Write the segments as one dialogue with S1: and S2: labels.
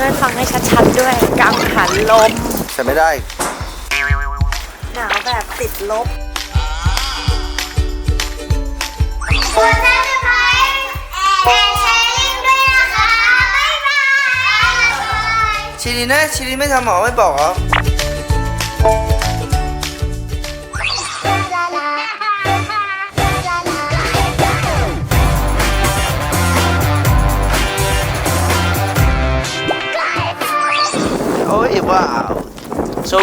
S1: ช่วยฟังให้ชัดๆด้วยกังหันลม
S2: ใส่ไม่ได้
S1: หนาวแบบติดลบ
S3: กดซับสไครต์แอนแชร์ลิงก์ด้วยนะคะ บ๊ายบาย
S2: ชิลินนะชิลินไม่ทำหมอไม่บอกเหรอ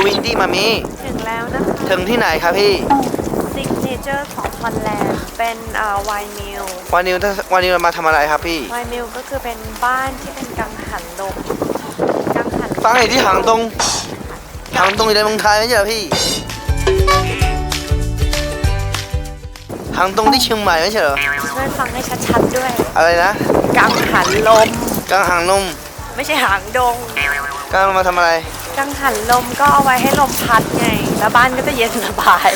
S2: วินดี้มามี
S1: ถึงแล้วนะคะ
S2: ถึงที่ไหนครับพี่
S1: ซิกเนเจอร์ของฮอลแลนด์เป็นไวน์มิล
S2: วันนี้วันนี้เรามาทำอะไรครับพี่
S1: ไวน์มิลก็คือเป็นบ้านที่เป็นกังหันลมกังหันลม
S2: ตั้งอยู่ที่หางตรงหางตรงอยู่ในเมืองไทยไม่ใช่เหรอพี่หางตรงที่เชียงใหม่ไม่ใช่เหรอ
S1: ช่วยฟังให้ชัดๆด้วย
S2: อะไรนะ
S1: กังหันลม
S2: กลางหางนม
S1: ไม่ใช่หางดง
S2: กลางมาทำอะไร
S1: กังหันลมก็เอาไว้ให้ลมพัดไง แล้วบ้านก็จะเย็นสบาย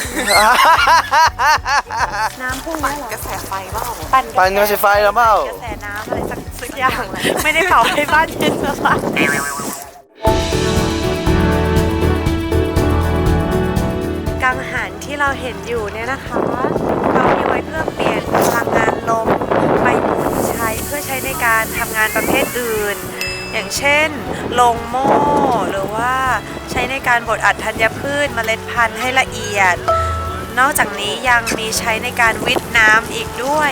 S1: น้ำพุ่งปั่นกระแสไฟเปล่าปั่น
S2: ปั่นกระแสไฟหรือเปล่า
S1: กระแสน้ำอะไรสักสักอย่างแหละไม่ได้เผาให้บ้านเย็นสบายกังหันที่เราเห็นอยู่เนี่ยนะคะเขามีไว้เพื่อเปลี่ยนพลังงานลมไปใช้เพื่อใช้ในการทำงานประเภทอื่น อย่างเช่น ลงโม่หรือว่าใช้ในการบดอัดธัญพืชเมล็ดพันธุ์ให้ละเอียด นอกจากนี้ยังมีใช้ในการวิทย์น้ำอีกด้วย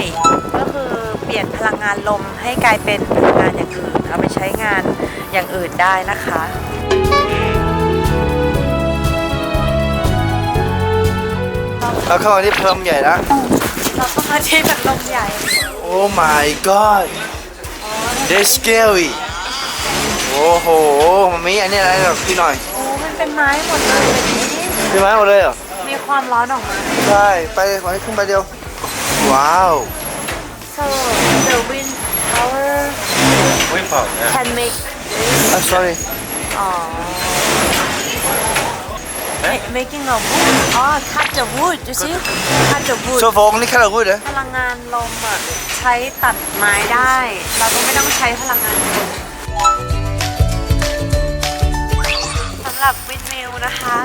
S1: ก็คือเปลี่ยนพลังงานลมให้กลายเป็นพลังงานอย่างอื่น เอาไปใช้งานอย่างอื่นได้นะคะ
S2: เราเข้ามาที่เพลิมใหญ่แล้ว
S1: เราต้องมาที่พัดลมใหญ่
S2: Oh my god that's scary โอ้โหมันมีอันนี้อะไรหรอพี่หน่อย
S1: โอ้มันเป็นไม้หมดเลยแบบนี้
S2: พี่ไม้หมดเลยเหรอ
S1: มีความร้อนออกมา
S2: ใช่ไปขอให้ขึ้นไปเดียว ว้าว
S1: so the wind power
S2: ไม่เป่านะ
S1: can make
S2: I'm sorry
S1: อ๋อ Ma- making a wood อ๋อ cut the wood you see cut the wood
S2: โซโฟงนี่แค่เราพูดเหรอ
S1: พลังงานลมอะใช้ตัดไม้ได้ เราก็ไม่ต้องใช้พลังงานคน สำหรับวินมิลนะคะ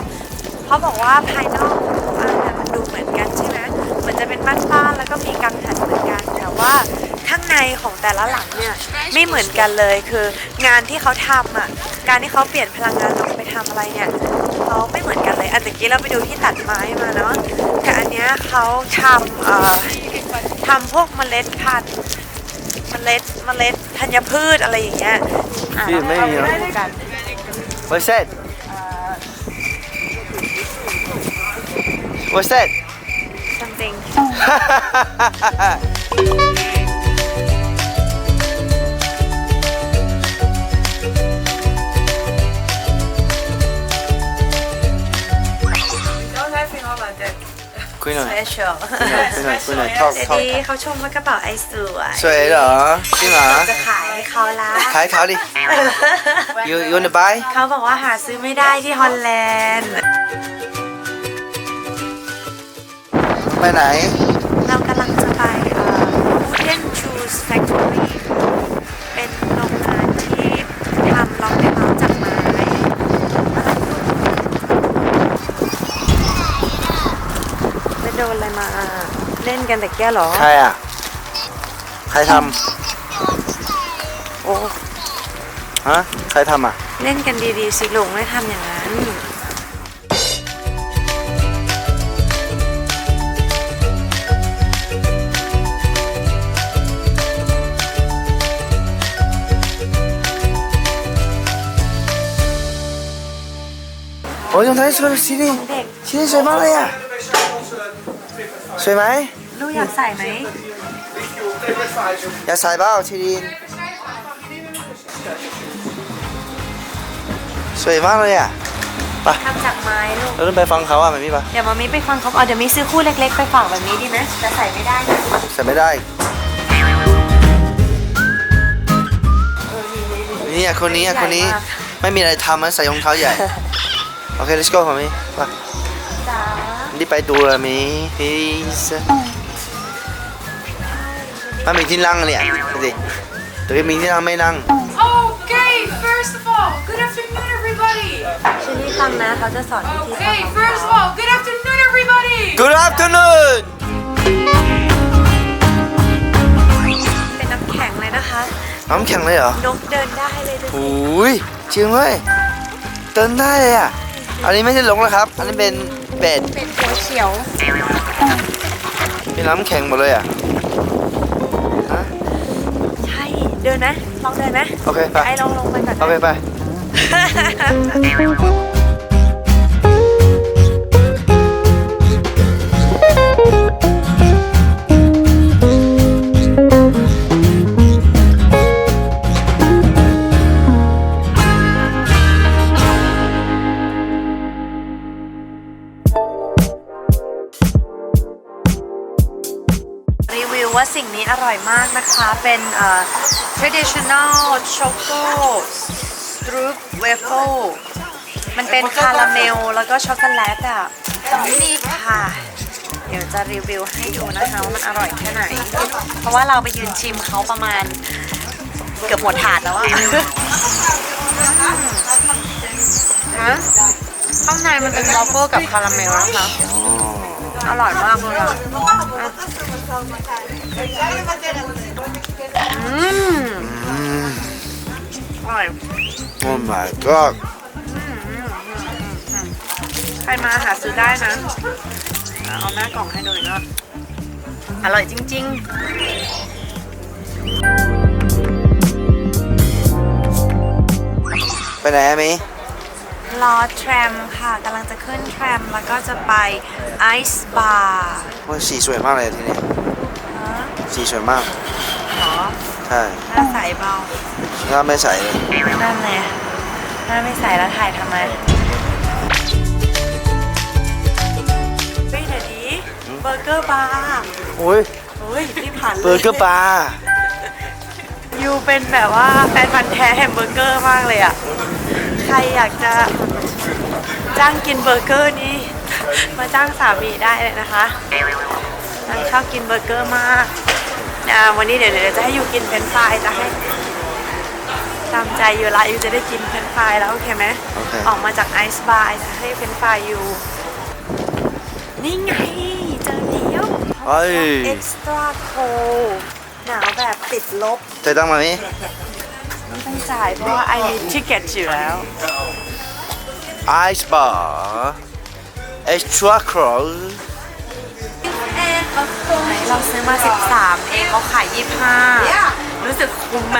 S1: เขาบอกว่าภายนอกของบ้านน่ะมันดูเหมือนกันใช่ไหมเหมือนจะเป็นบ้านๆแล้วก็มีกังหันเหมือนกัน แต่ว่าข้างในของแต่ละหลังเนี่ยไม่เหมือนกันเลยคืองานที่เขาทำอะการที่เขาเปลี่ยนพลังงานลมไปทำอะไรเนี่ยเขาไม่เหมือนกันเลยอันตะกี้เราไปดูที่ตัดไม้มาเนาะแต่อันเนี้ยเขาทำเอ่อ ทำพวกเมล็ดพันธุ์เมล็ดเมล็ด ธัญพืชอะไรอย่างเงี้ยอะ
S2: ที่ไม่มี
S1: เรา
S2: เหรอ
S1: ไปดูกัน
S2: What's that What's that
S1: something
S2: คุยหน่อย
S1: special
S2: คุยหน่อยคุยหน่อยท็อก
S1: เดี๋ยว
S2: ท็อก
S1: ดีเขาชมว่ากระเป๋าไอสวย
S2: สวยเหรอจริงเหรอ
S1: จะขายให้เขาละ
S2: ขายเขาดิ you you wanna buy
S1: เขาบอกว่าหาซื้อไม่ได้ที่ฮอลแลนด์
S2: ไปไหน
S1: เรากำลังจะไปเอ่อ Wooden Shoes Factory อะไรมาเล่นกันแต่แก้เหรอ
S2: ใครอะ ใครท
S1: โอ้ำ
S2: ฮะใครทำอะ
S1: เล่นกันดีๆสิลุงไม่ทำอย่างนั้น
S2: โอ้ยรองเท้าสวยสีนี่
S1: เด็ก
S2: สีนี่สวยมากเลยอะ สวยไหม
S1: ลูกอยากใส่ไหม
S2: อยากใส่เปล่าทีดินสวยมากเลยอะ
S1: ทำจากไม้ลูก
S2: เราต้องไปฟังเขาอะแบบนี้ปะ
S1: เดี๋ยวมามีไปฟังเขาเอาเดี๋ยวมีซื้อคู่เล็กๆ ไปฝากแบบนี้ดีไหมแต่ใส่ไม่ได้นะ
S2: ใส่ไม่ได้นี่อะคนนี้อะคนนี้ไม่มีอะไรทำนะใส่รองเท้าใหญ่ โอเค let's go มามีไป
S1: จ๋า
S2: นี่ไปดูละมี please มันมีที่นั่งเนี่ยดูดิแต่ไม่มีที่นั่งไม่นั่ง
S4: Okay, first first of all, good afternoon, everybody.
S1: เชอรี่ฟังนะเขาจะสอนวิธี
S4: Okay,
S1: ทำ
S4: first of all, good afternoon, everybody.
S2: Good afternoon
S1: เป็นน้ำแข็งเลยนะคะ
S2: น้ำแข็งเลยเหรอ
S1: นกเดินได้เลยดูสิ
S2: โอ้ยจริงเลยเดินได้เลยอะ อันนี้ไม่ใช่ลงแล้วครับ อันนี้เป็น เป็ด
S1: เป็นหัวเขียว
S2: มีน้ำแข็งหมดเลยอะฮะ
S1: ใช่เดินนะลองเดินนะ
S2: โอเคไป
S1: ไอ้ลองลงไปก่อนนะ
S2: โอเคไป
S1: นะคะ เป็นเอ่อ traditional choco stroop waffle มันเป็นคาราเมล แล้วก็ช็อกโกแลตอะนี่ค่ะ เดี๋ยวจะรีวิวให้ดูนะคะว่ามันอร่อยแค่ไหน เพราะว่าเราไปยืนชิมเขาประมาณเกือบหมดถาดแล้วอะฮะข้างในมันเป็นวอฟเฟิลกับคาราเมลนะคะ อร่อยมากเลยอะอืมอร่อย
S2: โอ้ my god
S1: ใครมาหาซื้อได้นะอะเอาหน้ากล่องให้ดูอีกรอบอร่อยจริง
S2: ไปไหนอะมิ
S1: ๆ รอแทรมค่ะกำลังจะขึ้นแทรมแล้วก็จะไปไอซ์บาร์
S2: โอ้ยสีสวยมากเลยที่นี่สีสวยมาก
S1: หรอ
S2: ใช่
S1: หน้าใสเบา
S2: ถ้าไม่ใส่เลย
S1: นั่นไงหน้าไม่ใสแล้วถ่ายทำไมเฮ้ยเดี๋ยวนี้เบอร์เกอร์บาร์
S2: โอ้ย
S1: เฮ้ยรีบผ่านเลย
S2: เบอร์เกอร์บาร์
S1: ยูเป็นแบบว่าแฟนพันธ์แท้แฮมเบอร์เกอร์มากเลยอะใค รอยากจะจ้างกินเบอร์เกอร์นี่มาจ้างสามีได้เลยนะคะนางชอบกินเบอร์เกอร์มากอ่าวันนี้เดี๋ยวเดี๋ยวจะให้ยูกินเฟรนช์ฟรายจะให้ตามใจยูละยูจะได้กินเฟรนช์ฟรายแล้วโอเคไหม
S2: โอเค
S1: ออกมาจากไอซ์บาร์จะให้เฟรนช์ฟรายยูนี่ไงเจอแล้ว
S2: เอ้ย
S1: เอ็กซ์ตร้าโคหนาวแบบติดลบ
S2: ใจตั้งมามิ
S1: ไม่ ต้องจ่ายเพราะว่าไอมีทิเก็ตอยู่แล้ว
S2: Ice bar extra cross
S1: ไหนเราซื้อมา 13 เองเขาขาย 25 รู้สึกคุ้มไหม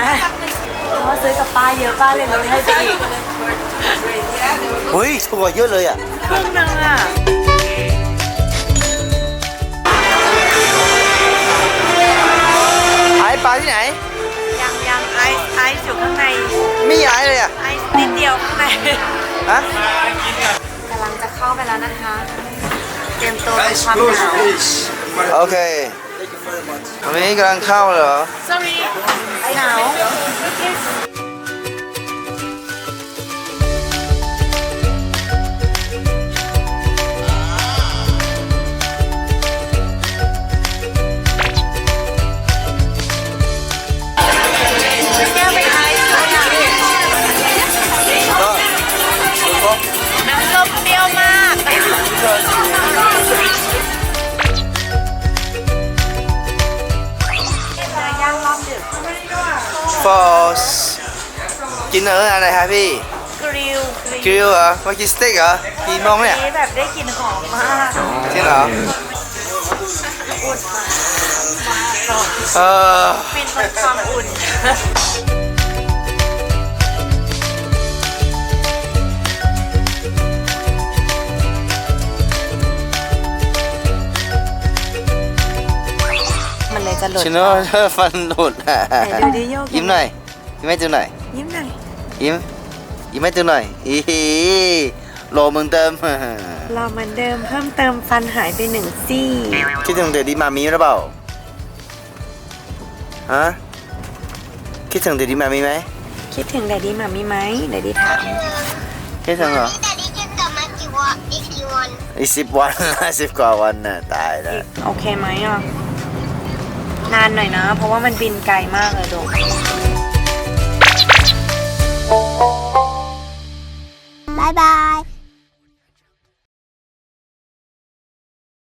S1: เพราะว่าซื้อกับป้าเยอะป้าเลยลดให้ไปอีก
S2: เฮ้ยถูกกว่าเยอะเลยอะ
S1: ครึ่งนึงอะ
S2: หายปลาที่ไหน
S1: ไม่
S2: ย้ายเลยอะ
S1: ไอซ์นิดเดียวข้างใน
S2: ฮะ
S1: กำลังจะเข้าไปแล้วนะคะ เตรียมตัวเป็นความหนาว
S2: โอเคอันนี้กำลังเข้าเหรอ
S1: sorry หนาว
S2: ฟอสกินเนื้ออะไรครับพี่
S1: กริล
S2: กริลเหรอมากินสเต็กเหรอกี่โมงเนี่ย
S1: นี้แบบได้กลิ่นหอมมาก
S2: จริงเหรอเออ
S1: ฟินเป็นความอุ่น จะหลุด
S2: ชิโน่ฟันหลุดอะ
S1: ไหนดูดิโยก
S2: ยิ้มหน่อยยิ้มให้ดูหน่อย
S1: ยิ้มหน่อย
S2: ยิ้มยิ้มให้ดูหน่อยอีฮีโลมึงเติม
S1: รอเหมือนเดิมเพิ่มเติมฟันหายไปหนึ่งซี่
S2: คิดถึงเดดดี้มามีหรือเปล่าฮะคิดถึงเดดดี้มามีไหม
S1: คิดถึงแดดดี้มามีไหมแดดดี้ถาม
S2: คิดถึงเหรอ
S3: แต่ดิจะกลับมากี่วันอีกกี่วัน
S2: อีกสิบวัน สิบกว่าวันน่ะตายแล้ว
S1: โอเคไหมอะ นานหน่อยนะ เพราะว่ามันบินไกลมากเลยโดมบาย
S3: บาย